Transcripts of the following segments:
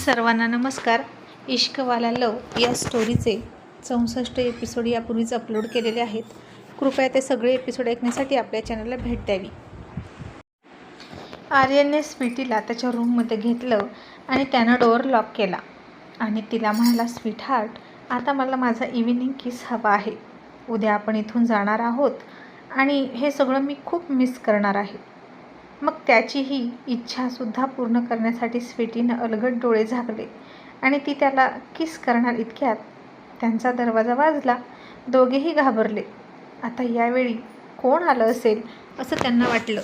सर्वांना नमस्कार. इश्कवाला लव या स्टोरीचे चौसष्ट एपिसोड यापूर्वीच अपलोड केलेले आहेत. कृपया ते सगळे एपिसोड ऐकण्यासाठी आपल्या चॅनलला भेट द्यावी. आर्यनने स्वीटीला त्याच्या रूममध्ये घेतलं आणि त्यानं डोअर लॉक केला. आणि तिला म्हणाला स्वीट हार्ट आता मला माझा इव्हिनिंग किस हवा आहे. उद्या आपण इथून जाणार आहोत आणि हे सगळं मी खूप मिस करणार आहे. मग त्याची ही इच्छासुद्धा पूर्ण करण्यासाठी स्वीटीनं अलगट डोळे झाकले आणि ती त्याला किस करणार इतक्यात? त्यांचा दरवाजा वाजला. दोघेही घाबरले. आता यावेळी कोण आलं असेल असं त्यांना वाटलं.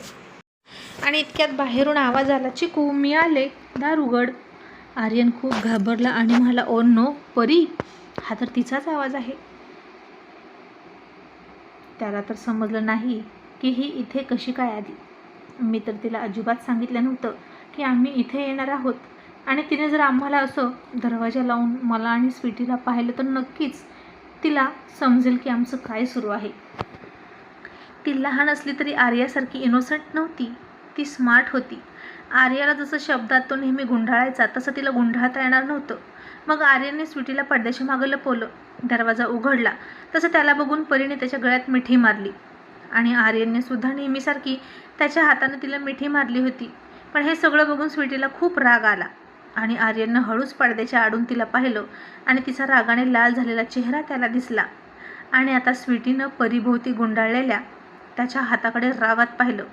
आणि इतक्यात बाहेरून आवाज आला चिकू मी आले. दार उघड. आर्यन खूप घाबरला आणि म्हणाला ओ नो परी हा तर तिचाच आवाज आहे. त्याला तर समजलं नाही की ही इथे कशी काय आली. मी तर तिला अजिबात सांगितलं नव्हतं की आम्ही इथे येणार आहोत. आणि तिने जर आम्हाला असं दरवाजा लावून मला आणि स्वीटीला पाहिलं तर नक्कीच तिला समजेल की आमचं काय सुरू आहे. ती लहान असली तरी आर्यासारखी इनोसंट नव्हती. ती स्मार्ट होती. आर्याला जसं शब्दात तो नेहमी गुंढाळायचा तसं तिला गुंढाळता येणार नव्हतं. मग आर्याने स्वीटीला पडद्याच्या मागं लपवलं. दरवाजा उघडला. तसं त्याला बघून परीने त्याच्या गळ्यात मिठी मारली. आणि आर्यनने सुद्धा नेहमीसारखी त्याच्या हातानं तिला मिठी मारली होती. पण हे सगळं बघून स्वीटीला खूप राग आला आणि आर्यननं हळूच पडद्याच्या आडून तिला पाहिलं आणि तिचा रागाने लाल झालेला चेहरा त्याला दिसला. आणि आता स्वीटीनं परिभोवती गुंडाळलेल्या त्याच्या हाताकडे रागात पाहिलं.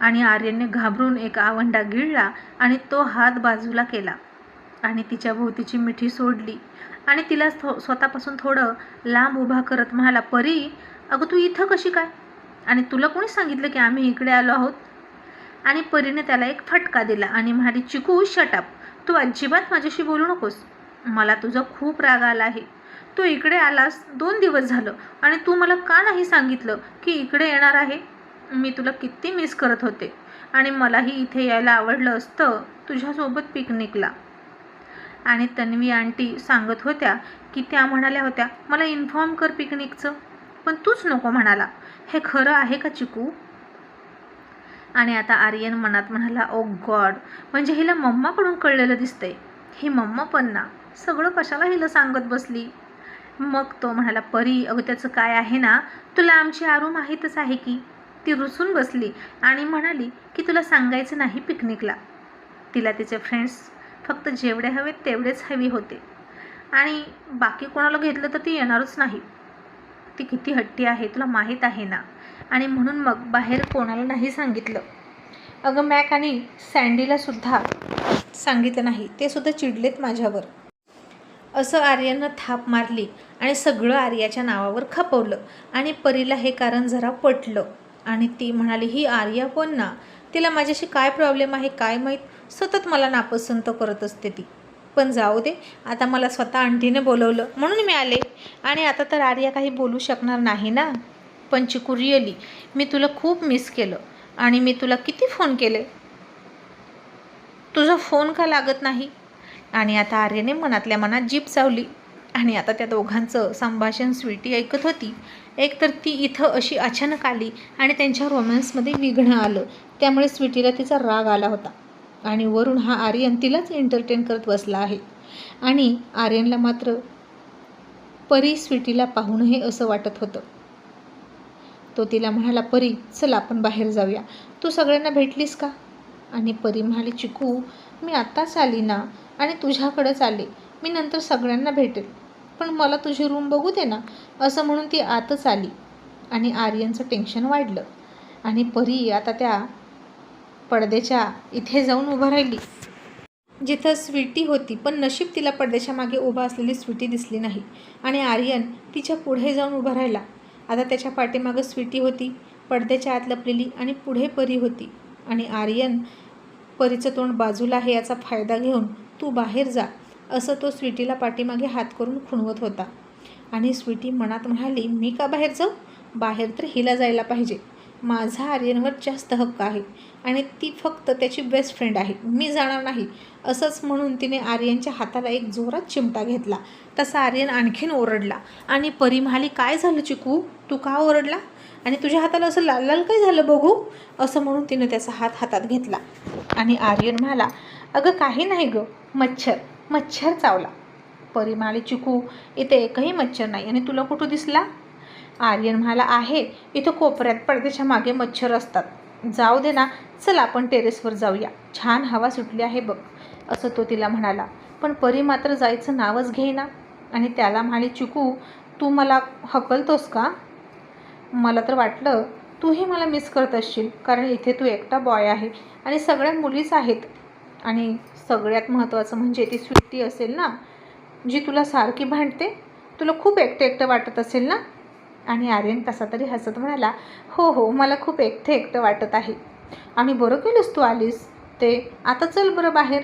आणि आर्यनने घाबरून एक आवंडा गिळला आणि तो हात बाजूला केला आणि तिच्या भोवतीची मिठी सोडली. आणि तिला थो स्वतःपासून थोडं लांब उभा करत म्हणाला परी अगं तू इथं कशी काय? आणि तुला कोणी सांगितलं की आम्ही इकडे आलो आहोत? आणि परीने त्याला एक फटका दिला आणि म्हणाली चिकू शटअप तू अजिबात माझ्याशी बोलू नकोस. मला तुझा खूप राग आला आहे. तू इकडे आलास दोन दिवस झालं आणि तू मला का नाही सांगितलं की इकडे येणार आहे? मी तुला किती मिस करत होते आणि मलाही इथे यायला आवडलं असतं. तुझ्यासोबत पिकनिकला आणि तन्वी आंटी सांगत होत्या की त्या म्हणाल्या होत्या मला इन्फॉर्म कर पिकनिकचं पण तूच नको म्हणाला. हे खरं आहे का चिकू? आणि आता आर्यन मनात म्हणाला oh ओ गॉड म्हणजे हिला मम्माकडून कळलेलं दिसतंय. ही मम्मा पण ना सगळं कशाला हिला सांगत बसली? मग तो म्हणाला परी अगं त्याचं काय आहे ना तुला आमची आरू माहीतच आहे की ती रुसून बसली आणि म्हणाली की तुला सांगायचं नाही पिकनिकला तिला तिचे फ्रेंड्स फक्त जेवढे हवे तेवढेच हवी होते. आणि बाकी कोणाला घेतलं तर ती येणारच नाही. ती किती हट्टी आहे तुला माहीत आहे ना? आणि म्हणून मग बाहेर कोणाला नाही सांगितलं. अगं मॅक आणि सँडीलासुद्धा सांगितलं नाही. ते सुद्धा चिडलेत माझ्यावर. असं आर्यानं थाप मारली आणि सगळं आर्याच्या नावावर खपवलं. आणि परीला हे कारण जरा पटलं. आणि ती म्हणाली ही आर्या पण ना? तिला माझ्याशी काय प्रॉब्लेम आहे काय माहीत सतत मला नापसंत करत असते ती. पण जाऊ दे आता मला स्वतः आंटीने बोलवलं म्हणून मी आले. आणि आता तर आर्या काही बोलू शकणार नाही ना? पण चिकू रिअली मी तुला खूप मिस केलं. आणि मी तुला किती फोन केले? तुझा फोन का लागत नाही? आणि आता आर्यने मनातल्या मनात जीप चावली. आणि आता त्या दोघांचं संभाषण स्वीटी ऐकत होती. एक तर ती इथं अशी अचानक आली आणि त्यांच्या रोमॅन्समध्ये विघ्न आलं. त्यामुळे स्वीटीला तिचा राग आला होता. आणि वरून हा आर्यन तिलाच एंटरटेन करत बसला आहे. आणि आर्यनला मात्र परी स्वीटीला पाहूनही असं वाटत होतं. तो तिला म्हणाला परी चल आपण बाहेर जाऊया. तू सगळ्यांना भेटलीस का? आणि परी म्हणाली चिकू मी आत्ताच आली ना आणि तुझ्याकडंच आले. मी नंतर सगळ्यांना भेटेल. पण मला तुझी रूम बघू दे ना असं म्हणून ती आतच आली. आणि आर्यनचं टेन्शन वाढलं. आणि परी आता त्या पडद्याच्या इथे जाऊन उभं राहिली. जिथं स्वीटी होती पण नशीब तिला पडद्याच्या मागे उभा असलेली स्वीटी दिसली नाही आणि आर्यन तिच्या पुढे जाऊन उभा राहिला. आता त्याच्या पाठीमागं स्वीटी होती पडद्याच्या आत लपलेली आणि पुढे परी होती. आणि आर्यन परीचं तोंड बाजूला आहे याचा फायदा घेऊन तू बाहेर जा असं तो स्वीटीला पाठीमागे हात करून खुणवत होता. आणि स्वीटी मनात म्हणाली मी का बाहेर जाऊ? बाहेर तर हिला जायला पाहिजे. माझा आर्यनवर जास्त हक्क आहे आणि ती फक्त त्याची बेस्ट फ्रेंड आहे. मी जाणार नाही. असंच म्हणून तिने आर्यनच्या हाताला एक जोरात चिमटा घेतला. तसा आर्यन आणखीन ओरडला. आणि परिमाली काय झालं चिकू? तू का ओरडला? आणि तुझ्या हाताला असं लाल लाल काय झालं बघू? असं म्हणून तिने त्याचा हात हातात घेतला. आणि आर्यन म्हणाला अगं काही नाही गं. मच्छर. मच्छर चावला. परिमाली चिकू इथे एकही मच्छर नाही. आणि तुला कुठं दिसला? आर्यन म्हणाला आहे. इथं कोपऱ्यात पडद्याच्या मागे मच्छर असतात. जाऊ दे ना. चल आपण टेरेसवर जाऊया. छान हवा सुटली आहे बघ. असं तो तिला म्हणाला. पण परी मात्र जायचं नावच घेईना. आणि त्याला म्हणाली चिकू तू मला हकलतोस का? मला तर वाटलं तूही मला मिस करत असशील. कारण इथे तू एकटा बॉय आहे आणि सगळ्या मुलीच आहेत. आणि सगळ्यात महत्त्वाचं म्हणजे ती स्वीटी असेल ना जी तुला सारखी भांडते तुला खूप एकटं एकटं वाटत असेल ना? आणि आर्यन कसा तरी हसत म्हणाला हो हो मला खूप एकटं एकटं वाटत आहे. आणि बरं केलंस तू आलीस? ते आता चल बरं बाहेर.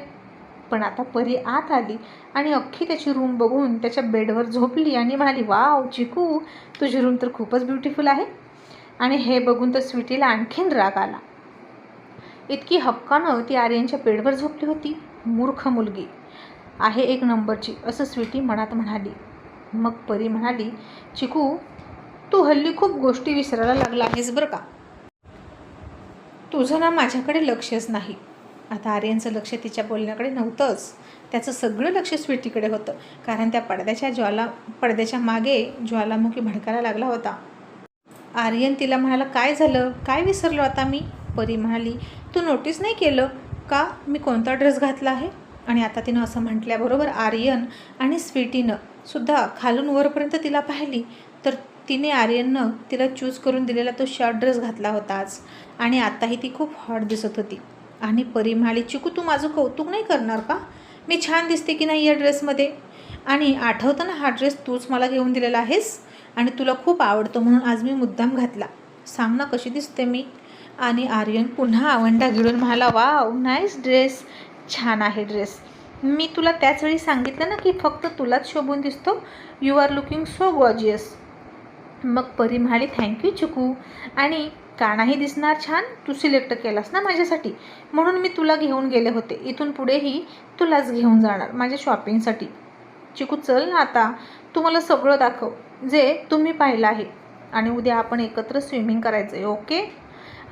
पण आता परी आत आली आणि अख्खी त्याची रूम बघून त्याच्या बेडवर झोपली आणि म्हणाली वाव चिकू तुझी रूम तर खूपच ब्युटिफुल आहे. आणि हे बघून तर स्वीटीला आणखीन राग आला. इतकी हक्कानं ती आर्यनच्या बेडवर झोपली होती. मूर्ख मुलगी. आहे एक नंबरची असं स्वीटी मनात म्हणाली. मग परी म्हणाली चिकू तू हल्ली खूप गोष्टी विसरायला लागला आहेस बरं का? तुझं ना माझ्याकडे लक्षच नाही. आता आर्यनचं लक्ष तिच्या बोलण्याकडे नव्हतंच. त्याचं सगळं लक्ष स्वीटीकडे होतं. कारण त्या पडद्याच्या ज्वाला पडद्याच्या मागे ज्वालामुखी भडकायला लागला होता. आर्यन तिला म्हणाला काय झालं? काय विसरलो आता मी? परी म्हणाली तू नोटीस नाही केलं का मी कोणता ड्रेस घातला आहे? आणि आता तिनं असं म्हटल्याबरोबर आर्यन आणि स्वीटीनं सुद्धा खालून वरपर्यंत तिला पाहिली. तर तिने आर्यननं तिला चूज करून दिलेला तो शर्ट ड्रेस घातला होता आज. आणि आताही ती खूप हॉट दिसत होती. आणि परी म्हणाली चिकू तू माझं कौतुक नाही करणार का? मी छान दिसते की नाही या ड्रेसमध्ये आणि आठवतं ना हा ड्रेस तूच मला घेऊन दिलेला आहेस? आणि तुला खूप आवडतो म्हणून आज मी मुद्दाम घातला. सांग ना कशी दिसते मी? आणि आर्यन पुन्हा आवंडा गिळून म्हणाला वाव नाईस ड्रेस छान आहे ड्रेस मी तुला त्याच वेळी सांगितलं ना की फक्त तुलाच शोभून दिसतो? You are looking so gorgeous मग परी म्हणाली थँक्यू चिकू. आणि कानाही दिसणार छान तू सिलेक्ट केलास ना माझ्यासाठी? म्हणून मी तुला घेऊन गेले होते. इथून पुढेही तुलाच घेऊन जाणार माझ्या शॉपिंगसाठी चिकू चल ना आता. तू मला सगळं दाखव जे तुम्ही पाहिलं आहे. आणि उद्या आपण एकत्र स्विमिंग करायचं आहे ओके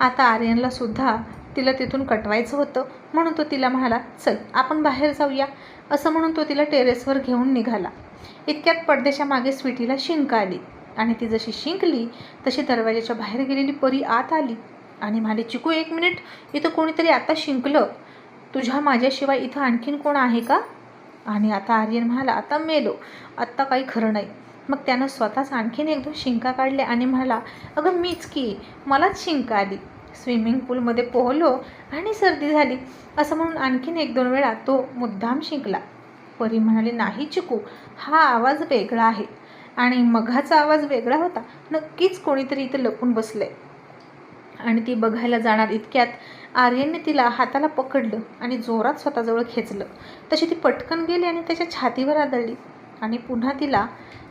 आता आर्यनला सुद्धा तिला तिथून कटवायचं होतं. म्हणून तो तिला म्हणाला चल आपण बाहेर जाऊया. असं म्हणून तो तिला टेरेसवर घेऊन निघाला. इतक्यात पडद्याच्या मागे स्वीटीला शिंक आली. आणि ती जशी शिंकली तशी दरवाजाच्या बाहेर गेलेली परी आत आली आणि म्हणाली चिकू एक मिनिट इथं कोणीतरी आता शिंकलं. तुझ्या माझ्याशिवाय इथं आणखीन कोण आहे का? आणि आता आर्यन म्हणाला आता मेलो. आत्ता काही खरं नाही. मग त्यानं स्वतःच आणखीन एक दोन शिंका काढल्या आणि म्हणाला अगं मीच की मलाच शिंक आली. स्विमिंग पूलमध्ये पोहलो आणि सर्दी झाली. असं म्हणून आणखीन एक दोन वेळा तो मुद्दाम शिंकला. परी म्हणाली नाही चिकू हा आवाज वेगळा आहे. आणि मघाचा आवाज वेगळा होता. नक्कीच कोणीतरी इथं लपून बसले आणि ती बघायला जाणार इतक्यात आर्यनने तिला हाताला पकडलं आणि जोरात स्वतःजवळ खेचलं. तशी ती पटकन गेली आणि त्याच्या छातीवर आदळली. आणि पुन्हा तिला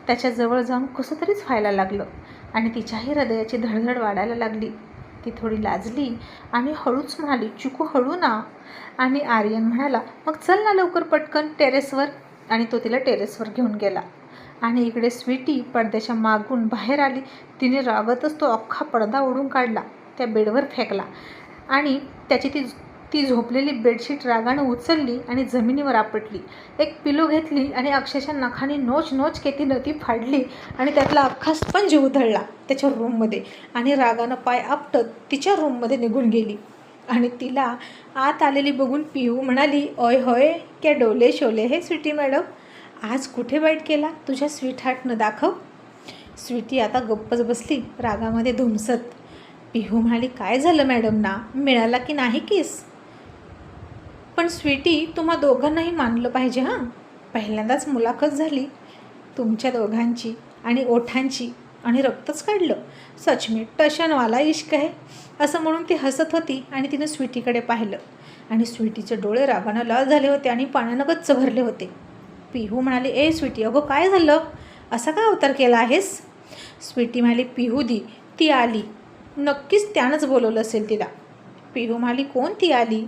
त्याच्याजवळ जाऊन कसं तरीच व्हायला लागलं. आणि तिच्याही हृदयाची धडधड वाढायला लागली. ती थोडी लाजली आणि हळूच म्हणाली चिकू हळू ना. आणि आर्यन म्हणाला मग चल ना लवकर पटकन टेरेसवर. आणि तो तिला टेरेसवर घेऊन गेला. आणि इकडे स्वीटी पडद्याच्या मागून बाहेर आली. तिने रागतच तो अख्खा पडदा ओढून काढला. त्या बेडवर फेकला. आणि त्याची ती ती झोपलेली बेडशीट रागानं उचलली आणि जमिनीवर आपटली. एक पिलो घेतली आणि अक्षरशः नखाने नोच नोच केती नदी फाडली आणि त्यातला अख्खा स्पंज उधळला त्याच्या रूममध्ये आणि रागानं पाय आपटत तिच्या रूममध्ये निघून गेली. आणि तिला आत आलेली बघून पिहू म्हणाली ओय होय क्या डोले शोले हे स्वीटी मॅडम? आज कुठे वाईट केला? तुझ्या स्वीट हार्टनं दाखव. स्वीटी आता गप्पच बसली रागामध्ये धुमसत. पिहू म्हणाली काय झालं मॅडमना? मिळाला की नाही केस? पण स्वीटी तुम्हा दोघांनाही मानलं पाहिजे हां. पहिल्यांदाच मुलाखत झाली. तुमच्या दोघांची आणि ओठांची आणि रक्तच काढलं. सचमे टशनवाला इश्क आहे. असं म्हणून ती हसत होती आणि तिनं स्वीटीकडे पाहिलं. आणि स्वीटीचे डोळे रागानं लाल झाले होते आणि पाण्यानं गच्च भरले होते. पिहू म्हणाली ए स्वीटी अगो काय झालं? असा काय अवतार केला आहेस? स्वीटी म्हणाली पिहू दी ती आली. नक्कीच त्यानंच बोलवलं असेल तिला. पिहू म्हणाली कोण ती आली?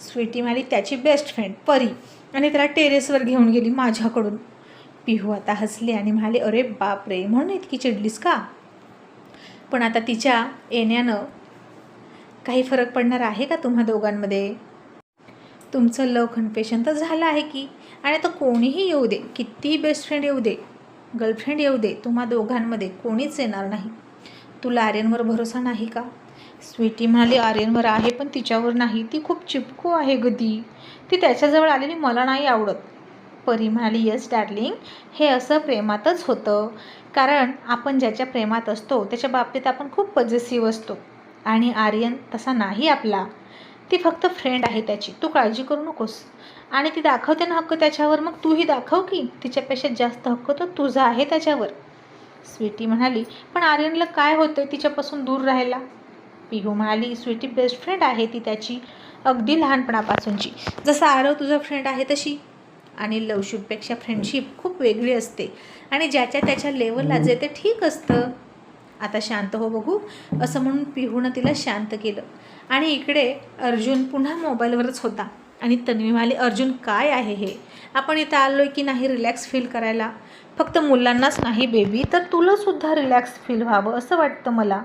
स्वीटी म्हणाली त्याची बेस्ट फ्रेंड परी. आणि त्याला टेरेसवर घेऊन गेली माझ्याकडून. पिहू आता हसली आणि म्हणाली अरे बाप रे म्हणून इतकी चिडलीस का? पण आता तिच्या येण्यानं काही फरक पडणार आहे का तुम्हा दोघांमध्ये? तुमचं लव कन्फेशन तर झालं आहे की. आणि आता कोणीही येऊ दे कितीही बेस्ट फ्रेंड येऊ दे गर्लफ्रेंड येऊ दे तुम्हा दोघांमध्ये कोणीच येणार नाही. तुला आर्यनवर भरोसा नाही का? स्वीटी म्हणाली आर्यनवर आहे पण तिच्यावर नाही. ती खूप चिपकू आहे गदी ती. त्याच्याजवळ आलेली मला नाही आवडत. परी म्हणाली येस डार्लिंग हे असं प्रेमातच होतं. कारण आपण ज्याच्या प्रेमात असतो त्याच्या बाबतीत आपण खूप पजेसिव्ह असतो. आणि आर्यन तसा नाही आपला. ती फक्त फ्रेंड आहे त्याची. तू काळजी करू नकोस. आणि ती दाखवते ना हक्क त्याच्यावर मग तूही दाखव की तिच्यापेक्षा जास्त हक्क तर तुझा आहे त्याच्यावर. स्वीटी म्हणाली पण आर्यनला काय होतं तिच्यापासून दूर राहायला? पिहू म्हणाली स्वीटी बेस्ट फ्रेंड आहे ती त्याची अगदी लहानपणापासूनची. जसं आरव तुझा फ्रेंड आहे तशी. आणि लवशिपपेक्षा फ्रेंडशिप खूप वेगळी असते. आणि ज्याच्या त्याच्या लेवलला जे ते ठीक असतं. आता शांत हो बघू असं म्हणून पिहूनं तिला शांत केलं. आणि इकडे अर्जुन पुन्हा मोबाईलवरच होता. आणि तन्वी म्हणाली अर्जुन काय आहे हे? आपण इथं आलो आहे की नाही रिलॅक्स फील करायला? फक्त मुलांनाच नाही बेबी तर तुलासुद्धा रिलॅक्स फील व्हावं असं वाटतं मला.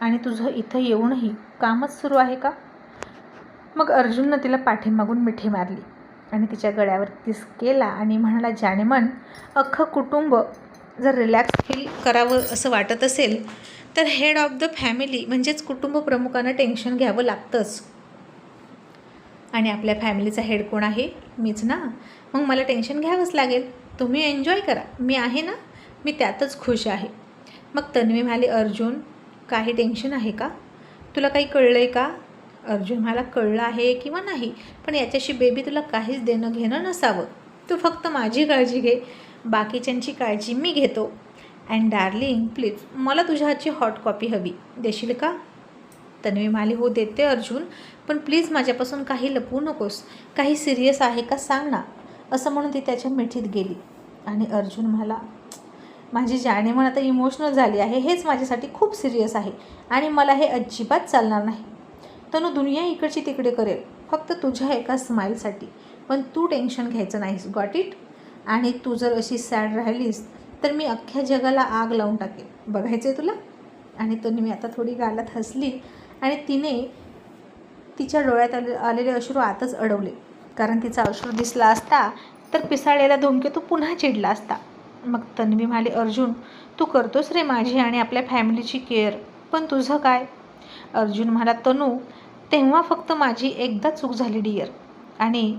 आणि तुझं इथं येऊनही कामच सुरू आहे का? मग अर्जुननं तिला पाठीमागून मिठी मारली आणि तिच्या गळ्यावर तिस केला आणि म्हणाला ज्याने मन अख्खं कुटुंब जर रिलॅक्स फील करावं असं वाटत असेल तर हेड ऑफ द फॅमिली म्हणजेच कुटुंब प्रमुखांना टेन्शन घ्यावं लागतंच. आणि आपल्या फॅमिलीचा हेड कोण आहे? मीच ना. मग मला टेन्शन घ्यावंच लागेल. तुम्ही एन्जॉय करा. मी आहे ना? मी त्यातच खुश आहे. मग तन्वी म्हणाली अर्जुन काही टेन्शन आहे का? तुला काही कळलं आहे का? अर्जुन मला कळलं आहे किंवा नाही पण याच्याशी बेबी तुला काहीच देणं घेणं नसावं. तू फक्त माझी काळजी घे. बाकीच्यांची काळजी मी घेतो. अँड डार्लिंग प्लीज मला तुझ्या हातची हॉट कॉपी हवी. देशील का? तन्वी म्हणाली हो देते अर्जुन पण प्लीज माझ्यापासून काही लपवू नकोस. काही सिरियस आहे का सांग ना. असं म्हणून ती त्याच्या मिठीत गेली. आणि अर्जुन म्हणाला माझी जाणीवण आता इमोशनल झाली आहे. हेच माझ्यासाठी खूप सिरियस आहे आणि मला हे अजिबात चालणार नाही. तनु दुनिया इकडची तिकडे करेल. फक्त तुझ्या एका स्माईलसाठी पण तू टेन्शन घ्यायचं नाहीस. गॉट इट आणि तू जर अशी सॅड राहिलीस तर मी अख्ख्या जगाला आग लावून टाकेन. बघायचं आहे तुला? आणि तनु मी आता थोडी गालात हसली. आणि तिने तिच्या डोळ्यात आले आलेले अश्रू आतच अडवले. कारण तिचा अश्रू दिसला असता तर पिसाळलेला धूमकेतू पुन्हा चिडला असता. मग तन्वी म्हणाली अर्जुन तू करतोस रे माझी आणि आपल्या फॅमिलीची केअर. पण तुझं काय? अर्जुन म्हणाला तनू तेव्हा फक्त माझी एकदा चूक झाली डिअर. आणि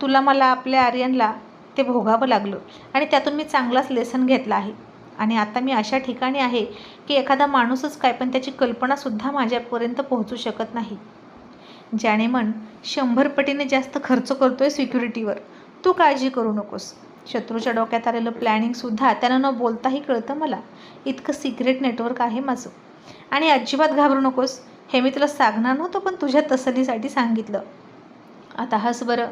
तुला मला आपल्या आर्यनला ते भोगावं लागलं. आणि त्यातून मी चांगलाच लेसन घेतला आहे. आणि आता मी अशा ठिकाणी आहे की एखादा माणूसच काय पण त्याची कल्पनासुद्धा माझ्यापर्यंत पोहोचू शकत नाही. ज्याने मन शंभर पटीने जास्त खर्च करतोय सिक्युरिटीवर तू काळजी करू नकोस. शत्रूच्या डोक्यात आलेलं प्लॅनिंगसुद्धा त्यानं न बोलताही कळतं मला. इतकं सिक्रेट नेटवर्क आहे माझं. आणि अजिबात घाबरू नकोस. हे मी तुला सांगणार नव्हतं पण तुझ्या तसलीसाठी सांगितलं. आता हस बरं.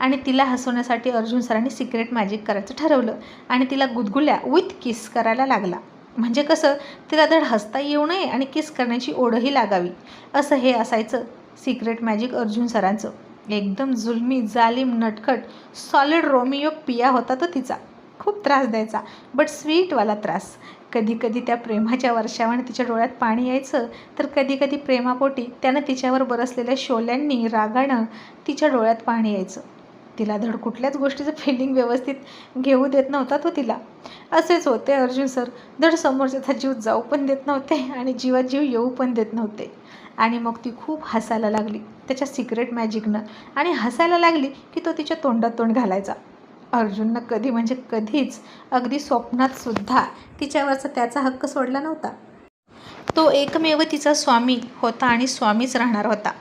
आणि तिला हसवण्यासाठी अर्जुन सरांनी सिक्रेट मॅजिक करायचं ठरवलं. आणि तिला गुदगुल्या विथ किस करायला लागला. म्हणजे कसं? तिला धड हसता येऊ नये आणि किस करण्याची ओढही लागावी. असं हे असायचं सिक्रेट मॅजिक अर्जुन सरांचं. एकदम जुलमी जालिम नटखट सॉलिड रोमियो पिया होता तो तिचा. खूप त्रास द्यायचा. बट स्वीटवाला त्रास. कधी कधी त्या प्रेमाच्या वर्षावाने तिच्या डोळ्यात पाणी यायचं तर कधी कधी प्रेमापोटी त्यानं तिच्यावर बरसलेल्या शोल्यांनी रागानं तिच्या डोळ्यात पाणी यायचं. तिला धड कुठल्याच गोष्टीचं फिलिंग व्यवस्थित घेऊ देत नव्हता तो तिला. असेच होते अर्जुन सर. धड समोरच्याचा जीव जाऊ पण देत नव्हते आणि जीवात जीव येऊ पण देत नव्हते. आणि मग ती खूप हसायला लागली. त्याच्या सिक्रेट मॅजिकनं आणि हसायला लागली की तो तिच्या तोंडात तोंड घालायचा. अर्जुननं कधी म्हणजे कधीच अगदी स्वप्नातसुद्धा तिच्यावरचा त्याचा हक्क सोडला नव्हता. तो एकमेव तिचा स्वामी होता आणि स्वामीच राहणार होता.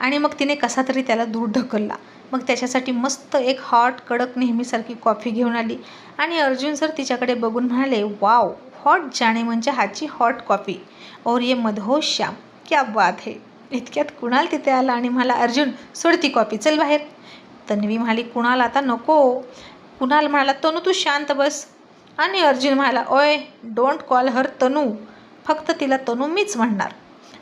आणि मग तिने कसा तरी त्याला दूर ढकलला. मग त्याच्यासाठी मस्त एक हॉट कडक नेहमीसारखी कॉफी घेऊन आली. आणि अर्जुन सर तिच्याकडे बघून म्हणाले वाव हॉट जाणे म्हणजे हाची हॉट कॉफी और ये मधोश श्याम क्या बात है. इतक्यात कुणाल तिथे आला आणि मला अर्जुन सोड ती कॉफी चल बाहेर. तन्वी म्हणाली कुणाल आता नको. कुणाल म्हणाला तनू तू शांत बस. आणि अर्जुन म्हणाला ओय डोंट कॉल हर तनू. फक्त तिला तनू मीच म्हणणार.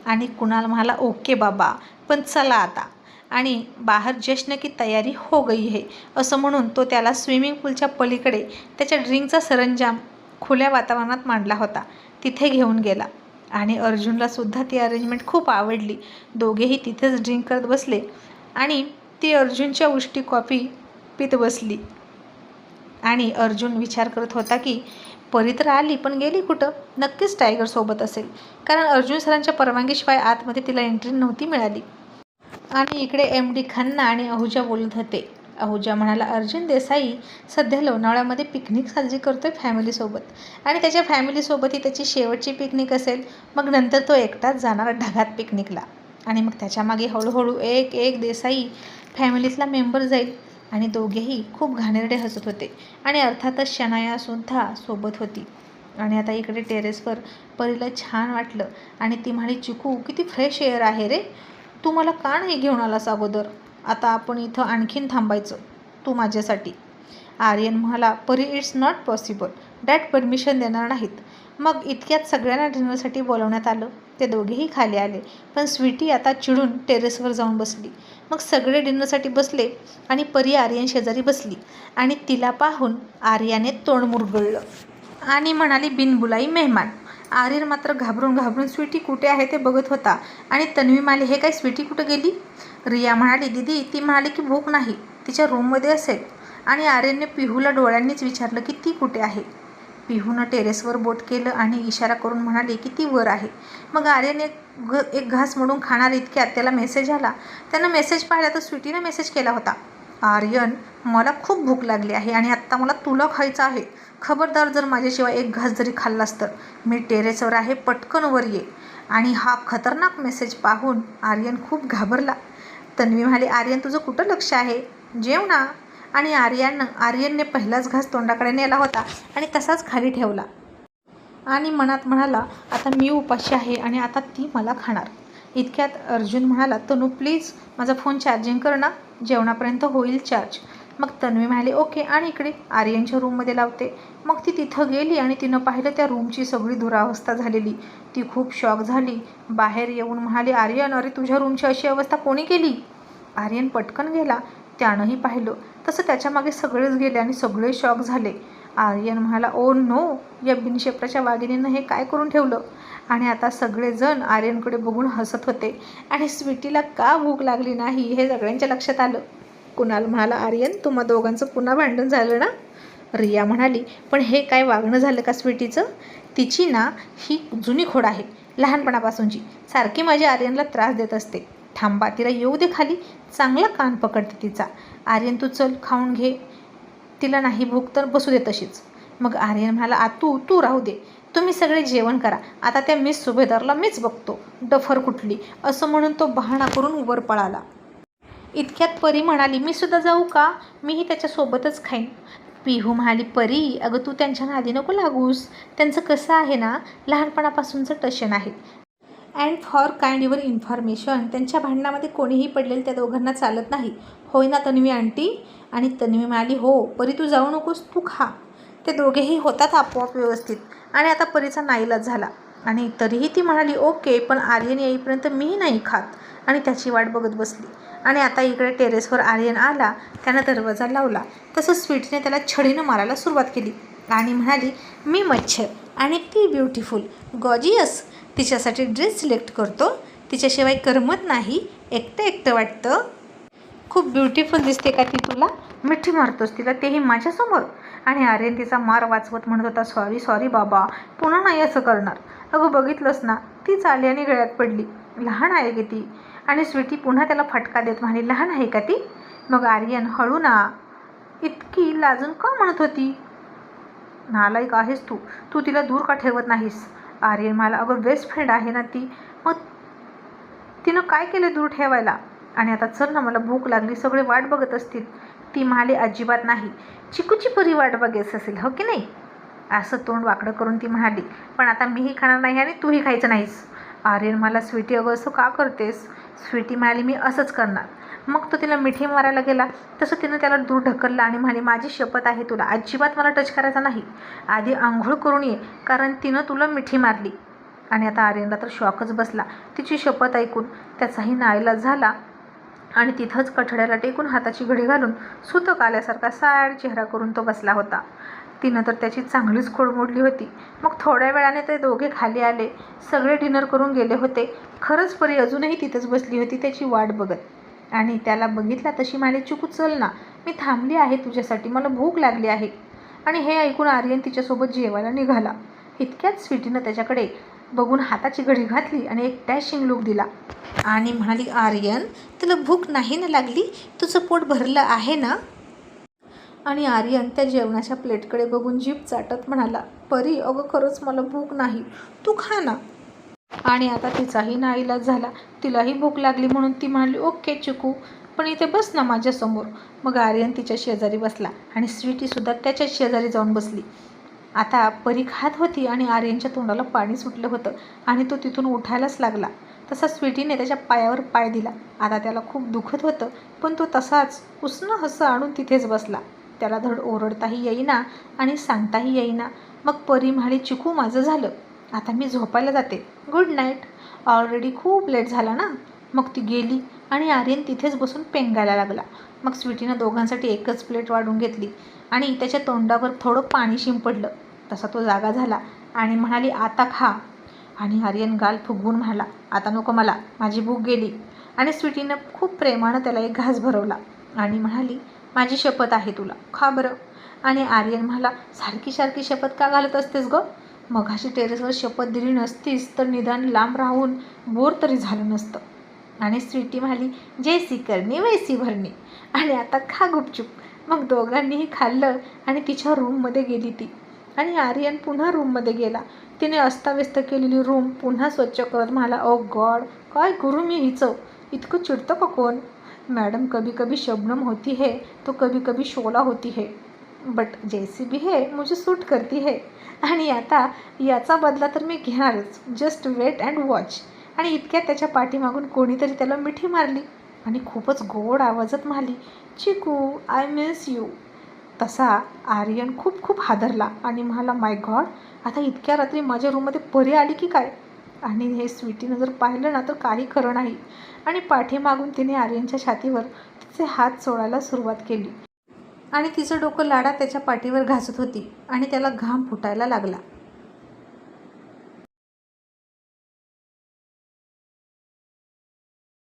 आणि कुणाल म्हणाला ओके बाबा पण चला आता. आणि बाहेर जश्न की तयारी हो गई है. असं म्हणून तो त्याला स्विमिंग पूलच्या पलीकडे त्याच्या ड्रिंकचा सरंजाम खुल्या वातावरणात मांडला होता. तिथे घेऊन गेला. आणि अर्जुनला सुद्धा ती अरेंजमेंट खूप आवडली. दोघेही तिथेच ड्रिंक करत बसले. आणि ती अर्जुनच्या उष्टी कॉफी पित बसली. आणि अर्जुन विचार करत होता की परी तर आली पण गेली कुठं? नक्कीच टायगर सोबत असेल. कारण अर्जुन सरांच्या परवानगीशिवाय आतमध्ये तिला एंट्री नव्हती मिळाली. आणि इकडे एम डी खन्ना आणि अहुजा बोलत होते. अहुजा म्हणाला अर्जुन देसाई सध्या लोणावळ्यामध्ये पिकनिक साजरी करतोय फॅमिलीसोबत आणि त्याच्या फॅमिलीसोबत ही त्याची शेवटची पिकनिक असेल. मग नंतर तो एकटाच जाणार ढगात पिकनिकला आणि मग त्याच्यामागे हळूहळू एक एक देसाई फॅमिलीतला मेंबर जाईल. आणि दोघेही खूप घाणेरडे हसत होते. आणि अर्थातच शनायासुद्धा सोबत होती. आणि आता इकडे टेरेसवर परीला छान वाटलं. आणि ती म्हणाली चिकू किती फ्रेश एअर आहे रे. तू मला का नाही घेऊन आलास अगोदर? आता आपण इथं आणखीन थांबायचं. तू माझ्यासाठी. आर्यन म्हणाला Pari it's not possible dad permission देणार नाहीत. मग इतक्यात सगळ्यांना डिनरसाठी बोलवण्यात आलं. ते दोघेही खाली आले. पण स्वीटी आता चिडून टेरेसवर जाऊन बसली. मग सगळे डिनरसाठी बसले आणि परी आर्यन शेजारी बसली आणि तिला पाहून आर्याने तोंड मुरगळलं. आणि म्हणाली बिनबुलाई मेहमान आर्यन मात्र घाबरून घाबरून स्वीटी कुठे आहे ते बघत होता आणि तन्वी माले हे काय स्वीटी कुठं गेली? रिया म्हणाली दिदी ती म्हणाली की भूक नाही तिच्या रूममध्ये असेल. आणि आर्यनने पिहूला डोळ्यांनीच विचारलं की ती कुठे आहे? पिहूनं टेरेसवर बोट केलं आणि इशारा करून म्हणाले की ती वर आहे. मग आर्यन एक एक घास म्हणून खाणार इतक्यात त्याला मेसेज आला. त्यानं मेसेज पाहिला तर स्वीटीनं मेसेज केला होता. आर्यन मला खूप भूक लागली आहे आणि आत्ता मला तुला खायचं आहे. खबरदार जर माझ्याशिवाय एक घास जरी खाल्लास तर. मी टेरेसवर आहे पटकन वर ये. आणि हा खतरनाक मेसेज पाहून आर्यन खूप घाबरला. तन्वी म्हणाले आर्यन तुझं कुठं लक्ष आहे? जेव ना. आणि आर्यानं आर्यनने पहिलाच घास तोंडाकडे नेला होता आणि तसाच खाली ठेवला. आणि मनात म्हणाला आता मी उपाशी आहे आणि आता ती मला खाणार. इतक्यात अर्जुन म्हणाला तनू प्लीज माझा फोन चार्जिंग कर ना. जेवणापर्यंत होईल चार्ज मग तन्वी म्हणाली ओके आणि इकडे. आर्यनच्या रूममध्ये लावते. मग ती तिथं गेली आणि तिनं पाहिलं त्या रूमची सगळी दुरावस्था झालेली. ती खूप शॉक झाली. बाहेर येऊन म्हणाली आर्यन अरे तुझ्या रूमची अशी अवस्था कोणी केली? आर्यन पटकन गेला. त्यानंही पाहिलं. तसं त्याच्यामागे सगळेच गेले आणि सगळे शॉक झाले. आर्यन म्हणाला ओ नो या बिनशेपराच्या वाघिणीनं हे काय करून ठेवलं? आणि आता सगळेजण आर्यनकडे बघून हसत होते. आणि स्वीटीला का भूक लागली नाही? हे सगळ्यांच्या लक्षात आलं. कुणाल म्हणाला आर्यन तुम्हा दोघांचं पुन्हा भांडण झालं ना? रिया म्हणाली पण हे काय वागणं झालं का स्वीटीचं? तिची ना ही जुनी खोड आहे लहानपणापासूनची. सारखी माझ्या आर्यनला त्रास देत असते. थांबा तिला येऊ दे खाली. चांगला कान पकडते तिचा. आर्यन तू चल खाऊन घे. तिला नाही भूक तर बसू दे तशीच. मग आर्यन म्हणाला आतू तू राहू दे. तुम्ही सगळे जेवण करा. आता त्या मिस सुभेदारला मीच बघतो. डफर कुठली? असं म्हणून तो बहाणा करून वर पळाला. इतक्यात परी म्हणाली मी सुद्धा जाऊ का? मीही त्याच्यासोबतच खाईन. पिहू म्हणाली परी अगं तू त्यांच्या नादी नको लागूस. त्यांचं कसं आहे ना? लहानपणापासूनचं टशन आहे. And for kind your information. त्यांच्या भांडणामध्ये कोणीही पडलेलं त्या दोघांना चालत नाही. होय ना तन्वी आंटी? आणि तन्वी म्हणाली हो परी तू जाऊ नकोस तू खा. ते दोघेही होतात आपोआप व्यवस्थित. आणि आता परीचा नाईलाज झाला. आणि तरीही ती म्हणाली ओके पण आर्यन येईपर्यंत मीही नाही खात. आणि त्याची वाट बघत बसली. आणि आता इकडे टेरेसवर आर्यन आला त्यानं दरवाजा लावला. तसं स्वीटने त्याला छडीनं मारायला सुरुवात केली. आणि म्हणाली मी मच्छर. आणि ती ब्युटिफुल गॉजियस तिच्यासाठी ड्रेस सिलेक्ट करतो. तिच्याशिवाय करमत नाही. एकटं एकटं वाटतं. खूप ब्युटिफुल दिसते का ती तुला? मिठी मारतोस तिला. तेही माझ्यासमोर. आणि आर्यन तिचा मार वाचवत म्हणत होता सॉरी सॉरी बाबा. पुन्हा नाही असं करणार. अगं बघितलंस ना. ती चाली आणि गळ्यात पडली. लहान आहे की ती. आणि स्वीटी पुन्हा त्याला फटका देत म्हणे लहान आहे का ती? मग आर्यन हळू ना. इतकी लाजून का म्हणत होती? नालायक आहेस तू. तू तिला दूर का ठेवत नाहीस? आर्यन मला अगं बेस्ट फ्रेंड आहे ना ती. मग तिनं काय केलं दूर ठेवायला? आणि आता चल ना मला भूक लागली सगळे वाट बघत असतील. ती म्हणाली अजिबात नाही. चिकूची पुरी वाट बघेस असेल हो की नाही? असं तोंड वाकडं करून ती म्हणाली पण आता मीही खाणार नाही आणि तूही खायचं नाहीस. आर्यन मला स्वीटी अगं असं का करतेस? स्वीटी म्हणाली मी असंच करणार. मग तो तिला मिठी मारायला गेला. तसं तिनं त्याला दूर ढकललं आणि म्हणे माझी शपथ आहे तुला. अजिबात मला टच करायचा नाही. आधी आंघोळ करून ये कारण तिनं तुला मिठी मारली. आणि आता आर्यनला तर शॉकच बसला. तिची शपथ ऐकून त्याचाही नाईलाज झाला आणि तिथंच कठड्याला टेकून हाताची घडी घालून सुतक आल्यासारखा साड चेहरा करून तो बसला होता. तिनं तर त्याची चांगलीच खोड मोडली होती. मग थोड्या वेळाने ते दोघे खाली आले. सगळे डिनर करून गेले होते. खरंच परी अजूनही तिथंच बसली होती त्याची वाट बघत. आणि त्याला बघितला तशी म्हणाली चिकू चल ना मी थांबली आहे तुझ्यासाठी मला भूक लागली आहे. आणि हे ऐकून आर्यन तिच्यासोबत जेवायला निघाला. इतक्याच स्वीटीनं त्याच्याकडे बघून हाताची घडी घातली आणि एक डॅशिंग लुक दिला. आणि म्हणाली आर्यन तुला भूक नाही ना लागली? तुझं पोट भरलं आहे ना? आणि आर्यन त्या जेवणाच्या प्लेटकडे बघून जीभ चाटत म्हणाला परी अगं खरंच मला भूक नाही. तू खा ना. आणि आता तिचाही नाईलाज झाला. तिलाही भूक लागली म्हणून ती म्हणाली ओके चिकू. पण इथे बस ना माझ्यासमोर मग आर्यन तिच्या शेजारी बसला आणि स्वीटीसुद्धा त्याच्या शेजारी जाऊन बसली. आता परी खात होती आणि आर्यनच्या तोंडाला पाणी सुटलं होतं आणि तो तिथून उठायलाच लागला. तसा स्वीटीने त्याच्या पायावर पाय दिला. आता त्याला खूप दुखत होतं पण तो तसाच उष्ण हसं आणून तिथेच बसला. त्याला धड ओरडताही येईना आणि सांगताही येईना. मग परी म्हणाली चिकू माझं झालं. आता मी झोपायला जाते. गुड नाईट ऑलरेडी खूप लेट झाला ना? मग ती गेली आणि आर्यन तिथेच बसून पेंगायला लागला. मग स्वीटीनं दोघांसाठी एकच प्लेट वाढून घेतली आणि त्याच्या तोंडावर थोडं पाणी शिंपडलं. तसा तो जागा झाला आणि म्हणाली आता खा. आणि आर्यन गाल फुगवून म्हणाला आता नको मला माझी भूक गेली. आणि स्वीटीनं खूप प्रेमानं त्याला एक घास भरवला आणि म्हणाली माझी शपथ आहे तुला खा बरं. आणि आर्यन म्हणाला सारखी सारखी शपथ का घालत असतेस गं? मघाशी टेरेसवर शपथ दिली नसतीस तर निदान लांब राहून बोर तरी झालं नसतं. आणि स्वीटी म्हणाली जैसी करणी वैसी भरणी आणि आता खा गुपचूप. मग दोघांनीही खाल्लं आणि तिच्या रूममध्ये गेली ती. आणि आर्यन पुन्हा रूममध्ये गेला. तिने अस्ताव्यस्त केलेली रूम पुन्हा स्वच्छ करत म्हणाला ओ गॉड काय करू मी हिचं? इतकं चिडतं का कोण? मॅडम कभी कभी शबनम होती है तो कभी कभी शोला होती है. बट जे सी बी हे मुझे सूट करती है. आणि आता याचा बदला तर मी घेणारच. जस्ट वेट अँड वॉच आणि इतक्यात त्याच्या पाठीमागून कोणीतरी त्याला मिठी मारली. आणि खूपच गोड आवाजात म्हणाली चिकू आय मिस यू तसा आर्यन खूप खूप हादरला आणि म्हणाला माय गॉड आता इतक्या रात्री माझ्या रूममध्ये परी आली की काय? आणि हे स्वीटीनं जर पाहिलं ना तर काही खरं नाही. आणि पाठीमागून तिने आर्यनच्या छातीवर तिचे हात सोडायला सुरुवात केली. आणि तिचं डोकं लाडा त्याच्या पाठीवर घासत होती आणि त्याला घाम फुटायला लागला.